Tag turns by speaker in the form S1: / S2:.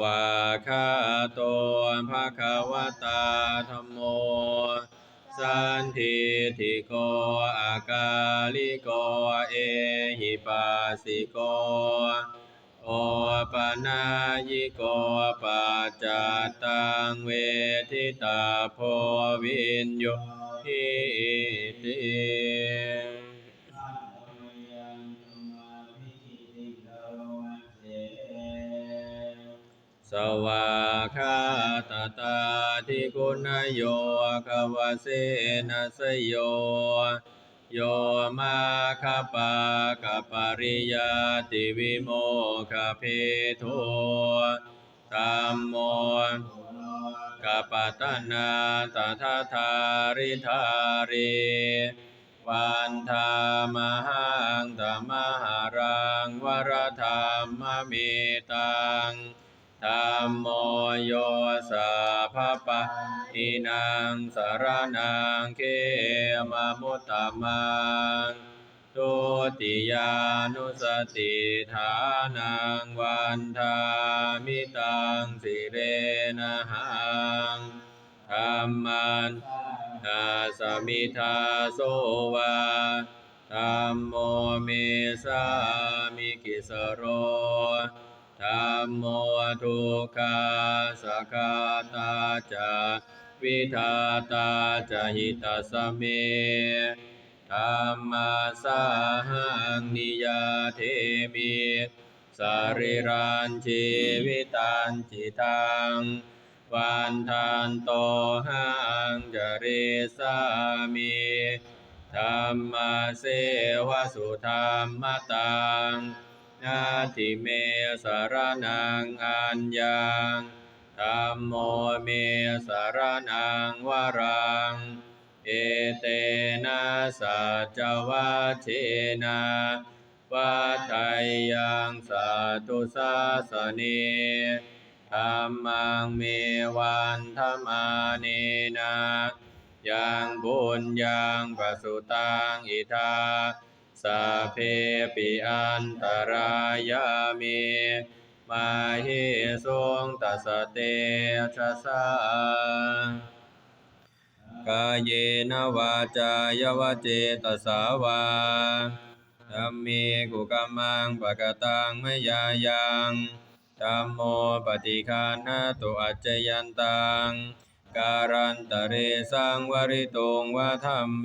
S1: วาคาโตภะคะวะตาธัมโม สันทิทิโกอาคาลิโกเอหิปัสสิโกโอปนายิโกปัจจตังเวทิตาโพวินโยหิติ สวาคาตตาทิคุณโยควเสนัสโย โยมาคปากปริยาติวิโมคเพโทธัมโมกปตนาตถาธาริธาริวันธามหังธรรมหารังวรธรรมเมตัง ธัมโมโยสัพพปะอินังสารนังเขมมุตตะมังทุติยานุสติฐานังวันทามิตังสิเรนะหังธรรมันนาสมิทาโสวาธัมโมเมสามิกิสโร ธัมโมทุกขาสกาตาจาวิทาตาจะหิตาสเมธัมมาสาหังนิยาเทมิสาริรันชีวิตันจิตังวันทันโตหังจริสามิธรรมเสวสุธรรมตังาทิเมสารนังอัญญังธัมโมเมสารนังวรัง เอเตนะสัจวัชเชนะวัฏไทยังสัตุสาสเนธรรมังเมวันธรรมาเนนะยังบุญยังปสุตังอิทา สัพเพปิอันตรายามิมาหิสงตัสเตชะสากายเนวาจายวเจตสาวาธัมมีกุกัมมังปะกตังมยายังธัมโมปฏิคันหตุอัจจยันตังการันตเรสังวริตุงวะธัมเม